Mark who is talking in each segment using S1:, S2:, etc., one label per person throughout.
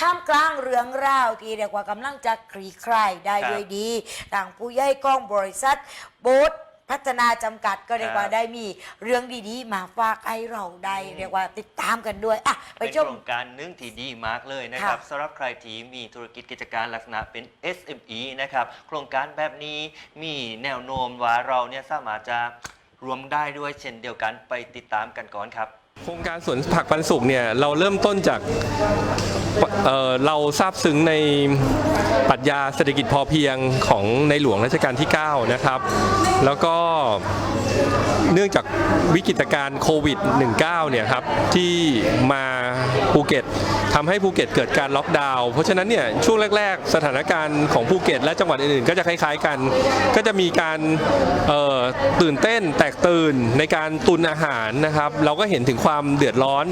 S1: ท่ามกลางเรื่องราวที่เรียกว่ากำลังจะคลี่คลายได้
S2: ครับ
S1: ด้วยดีทางผู้ใหญ่กองบริษัทโบ๊ทพัฒนาจำกัดก็เรียกว่า
S2: ครับ
S1: ได้มีเรื่องดีๆ มาฝากให้เราได้เรียกว่าติดตามกันด้วยอะไป
S2: เป็น
S1: ช
S2: โค
S1: ม
S2: รงการหนึ่งที่ดีมากเลยนะครับ
S1: ค่ะ
S2: สำหรับใครที่มีธุรกิจกิจการลักษณะเป็น SME นะครับ โครงการแบบนี้มีแนวโน้มว่าเราเนี่ยสามารถจะรวมได้ด้วยเช่นเดียวกันไปติดตามกันก่อนครับ
S3: โครงการสวนผักปันสุกเนี่ยเราเริ่มต้นจาก เเราทราบซึ้งในปรัชญาเศรษฐกิจพอเพียงของในหลวงรัชกาลที่ 9 นะครับ แล้วก็เนื่องจากวิกฤตการณ์โควิด -19 เนี่ยครับที่มาภูเก็ตทำให้ภูเก็ตเกิดการล็อกดาวน์เพราะฉะนั้นเนี่ยช่วงแรก ๆ สถานการณ์ของภูเก็ต และจังหวัดอื่นๆ ก็จะคล้ายๆกัน ก็จะมีการเอ่อ ตื่นเต้นแตกตื่นในการตุนอาหารนะครับ เราก็เห็นถึงความเดือดร้อน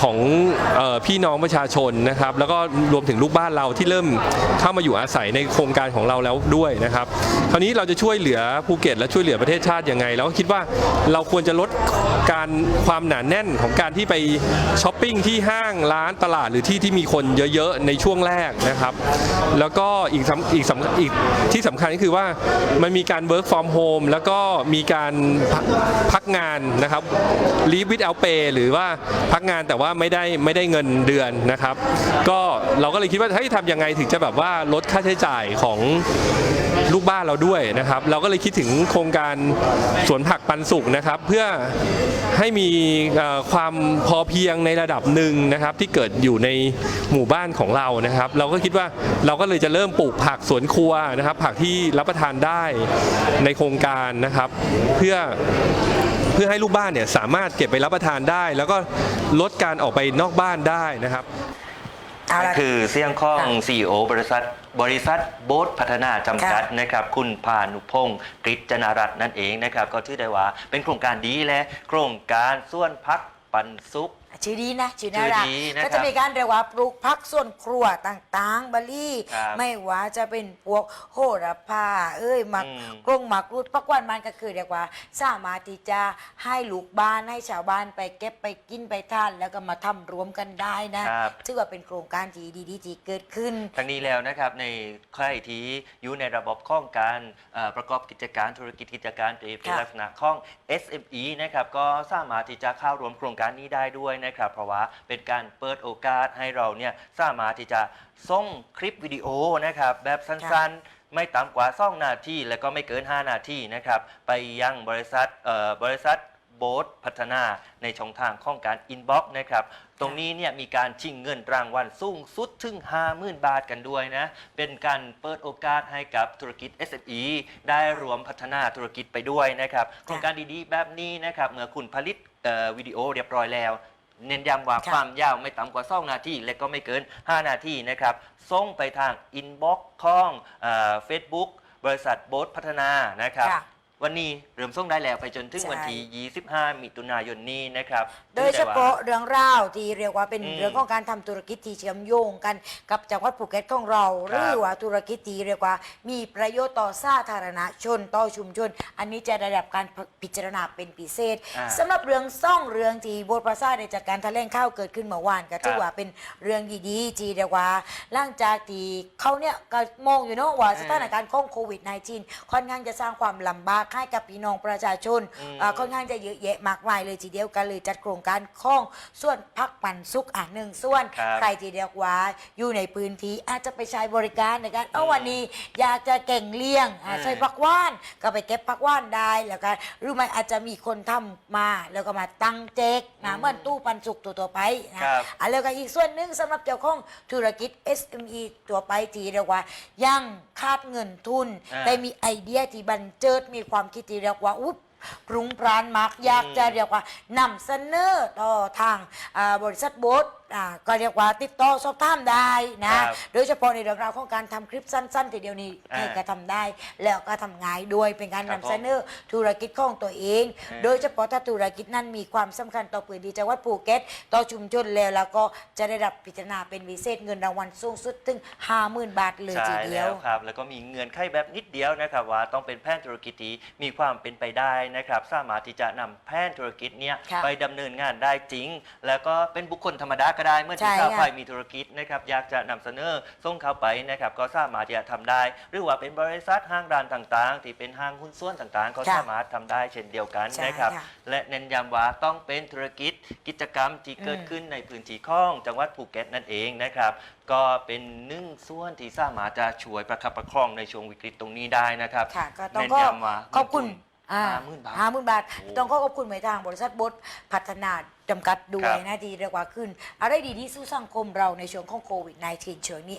S3: ของออพี่น้องประชาชนนะครับ แล้วก็รวมถึงลูกบ้านเราที่เริ่มเข้ามาอยู่อาศัยในโครงการของเราแล้วด้วยนะครับ คราวนี้เราจะช่วยเหลือภูเก็ตและช่วยเหลือประเทศชาติยังไงเราก็คิดว่าเราควรจะลด การความหนาแน่นของการที่ไปช้อปปิ้งที่ห้างร้านตลาดหรือที่ที่มีคนเยอะๆในช่วงแรกนะครับ แล้วก็อีกอีกอีกที่สำคัญก็คือว่ามันมีการ work from home แล้วก็มีการพักพักงานนะครับ leave without pay หรือว่าพักงานแต่ว่าไม่ได้ไม่ได้เงินเดือนนะครับ ก็เราก็เลยคิดว่าเฮ้ยทำยังไงถึงจะแบบว่าลดค่าใช้จ่ายของลูกบ้านเราด้วยนะครับ เราก็เลยคิดถึงโครงการสวนผักปันสุกนะครับ เพื่อให้มีความพอเพียงในระดับหนึ่งนะครับที่เกิดอยู่ในหมู่บ้านของเรานะครับ เราก็คิดว่าเราก็เลยจะเริ่มปลูกผักสวนครัวนะครับ ผักที่รับประทานได้ในโครงการนะครับ เพื่อเพื่อให้ลูกบ้านเนี่ยสามารถเก็บไปรับประทานได้ แล้วก็ลดการออกไปนอกบ้านได้นะครับ
S1: เอาละ
S2: คือเสี่ยงข้อง
S1: ค่ะ
S2: CEO บริษัท บริษัทโบ๊ทพัฒนาจำกัด
S1: ค่ะ
S2: นะครับ คุณพานุพงศ์กฤษจนารัตน์นั่นเองนะครับ ก็ถือได้ว่าเป็นโครงการดีและโครงการส่วนพักปันสุข
S1: ชื่อดีนะชื่อน่ารัก
S2: ชื่อดีนะครับ
S1: ก็จะมีการเรียกว่าปลูกพักส่วนครัวต่างๆบาลี
S2: ครับ
S1: ไม่ว่าจะเป็นพวกโหระพาเอ้ยหมัก
S2: อืม
S1: กรงหมักรูดพักวันมันก็คือเรียกว่าสามารถที่จะให้ลูกบ้านให้ชาวบ้านไปเก็บไปกินไปทานแล้วก็มาทำรวมกันได้นะครับ ถือว่าเป็นโครงการที่ดีๆที่เกิดขึ้น
S2: ทั้งนี้แล้วนะครับในใครที่อยู่ในระบบข้องการเอ่อประกอบกิจการธุรกิจกิจการตัวเองเป็น
S1: ค่ะ
S2: ลักษณะข้อง SME นะครับก็สามารถที่จะเข้าร่วมโครงการนี้ได้ด้วยนะครับ เพราะว่าเป็นการเปิดโอกาสให้เราเนี่ยสามารถที่จะส่งคลิปวิดีโอนะครับแบบสั้นๆ ไม่ต่ำกว่า2นาทีและก็ไม่เกิน 5 นาทีนะครับไปยังบริษัทเอ่อบริษัทโบ๊ทพัฒนาในช่องทางของการอินบ็อกซ์นะครับ ตรงนี้เนี่ยมีการชิงเงินรางวัลสูงสุดถึง 50,000 บาทกันด้วยนะ เป็นการเปิดโอกาสให้กับธุรกิจ SME ได้รวมพัฒนาธุรกิจไปด้วยนะครับ โครงการดีๆ แบบนี้นะครับ เมื่อคุณผลิตวิดีโอเรียบร้อยแล้ว เน้นย้ำว่า
S1: ค่ะ
S2: ความยาวไม่ต่ำกว่า2นาทีและก็ไม่เกิน 5 นาทีนะครับส่งไปทางอินบ็อกซ์ของเฟซบุ๊กบริษัทโบ๊ทพัฒนานะครับ
S1: ค่ะ
S2: วันนี้เริ่มส่งได้แล้วไปจนถึง
S1: ใช่
S2: วันที่ 25 มิถุนายนนี้นะครับ
S1: โดยเฉพาะเรื่องราวที่เรียกว่าเป็น
S2: อืม
S1: เรื่องของการทำธุรกิจที่เชื่อมโยงกันกับจังหวัดภูเก็ตของเราหรือว่าธุรกิจที่เรียกว่า มีประโยชน์ต่อสาธารณชนต่อชุมชน อันนี้จะได้รับการพิจารณาเป็นพิเศษ
S2: อ่า
S1: สำหรับเรื่องซ่องเรื่องที่บทประสาทได้จากการแถลงข่าวเกิดขึ้นเมื่อวานก็ถือว่าเป็นเรื่องดีๆที่เรียกว่าหลังจากที่เขาเนี่ยก็มองอยู่เนาะว่าสถานการณ์ของโควิด -19 ค่อนข้างจะสร้างความลำบากให้กับพี่น้องประชาชน
S2: อืม
S1: อ่าค่อนข้างจะเยอะแยะมากมายเลยทีเดียวกันเลยจัดโครงการข้องส่วนพักปันสุกอะหนึ่งส่วน
S2: ครับ
S1: ใครที่เรียกว่าอยู่ในพื้นที่อาจจะไปใช้บริการในการเอาวันนี้อยากจะเก่งเลี้ยงอะ
S2: อืม
S1: ใช้พักว่านก็ไปเก็บพักว่านได้แล้วก็หรือไม่อาจจะมีคนทำมาแล้วก็มาตั้งเจ๊กนะเหมือนตู้ปันสุกตัวๆไปนะครับ อะแล้วก็อีกส่วนหนึ่งสำหรับเจ้าของธุรกิจ SME ตัวไปที่เรียกว่ายังคาดเงินทุน
S2: อ่า
S1: แต่มีไอเดียที่บันเจิดมีความความคิดที่เรียกว่าอุ๊บปรุงพรานมากอยากจะเรียกว่านำเสนอต่อทางอ่าบริษัทโบส อ่าก็เรียกว่าติดต่อสอบถามได้นะ
S2: ครับ
S1: โดยเฉพาะในเรื่องราวของการทำคลิปสั้นๆทีเดียวนี้
S2: อ่า
S1: ให้กระทำได้ แล้วก็ทำง่ายด้วยเป็นการ
S2: ครับ
S1: นำเสนอธุรกิจของตัวเอง
S2: อ่า
S1: โดยเฉพาะถ้าธุรกิจนั้นมีความสำคัญต่อพื้นที่จังหวัดภูเก็ตต่อชุมชนแล้วแล้วก็จะได้รับพิจารณาเป็นวิเศษเงินรางวัลสูงสุดถึง 50,000 บาทเลยที
S2: ใช่
S1: เดีย
S2: แล้ววครับ แล้วก็มีเงื่อนไขแบบนิดเดียวนะครับว่าต้องเป็นแผนธุรกิจที่มีความเป็นไปได้นะครับ สามารถที่จะนำแผนธุรกิจเนี้ย
S1: ค่ะ
S2: ไปดำเนินงานได้จริง แล้วก็เป็นบุคคลธรรมดาก็ก็ได้ เมื่อ
S1: ใช่
S2: ที่ข้าว
S1: ค่ะ
S2: ไฟมีธุรกิจนะครับอยากจะนำเสนอส่งเข้าไปนะครับก็สามารถที่จะทำได้ หรือว่าเป็นบริษัทห้างร้านต่างๆ ที่เป็นห้างหุ้นส่วนต่างๆ ก็
S1: ค่ะ
S2: สามารถทำได้เช่นเดียวกัน
S1: ใช่
S2: นะครับ
S1: ค่ะ
S2: และเน้นย้ำว่าต้องเป็นธุรกิจกิจกรรมที่เกิด
S1: อืม
S2: ขึ้นในพื้นที่ของจังหวัดภูเก็ตนั่นเองนะครับ ก็เป็นหนึ่งส่วนที่สามารถจะช่วยประคับประคองในช่วงวิกฤตตรงนี้ได้นะครับ
S1: ค่ะก็ต้อง
S2: เน้น
S1: ก็
S2: ย้ำว่า
S1: ขอบคุณ
S2: ห้าหมื่นบาท
S1: ห้าหมื่นบาท
S2: โอ้
S1: ต้องขอขอบคุณไปทางบริษัทบดพัฒนา จำกัดด้ว
S2: ครั
S1: ย
S2: บ
S1: นะที่เรียกว่าขึ้น อะไรดีที่สู้สังคมเราในช่วงของโควิด -19 ช่วงนี้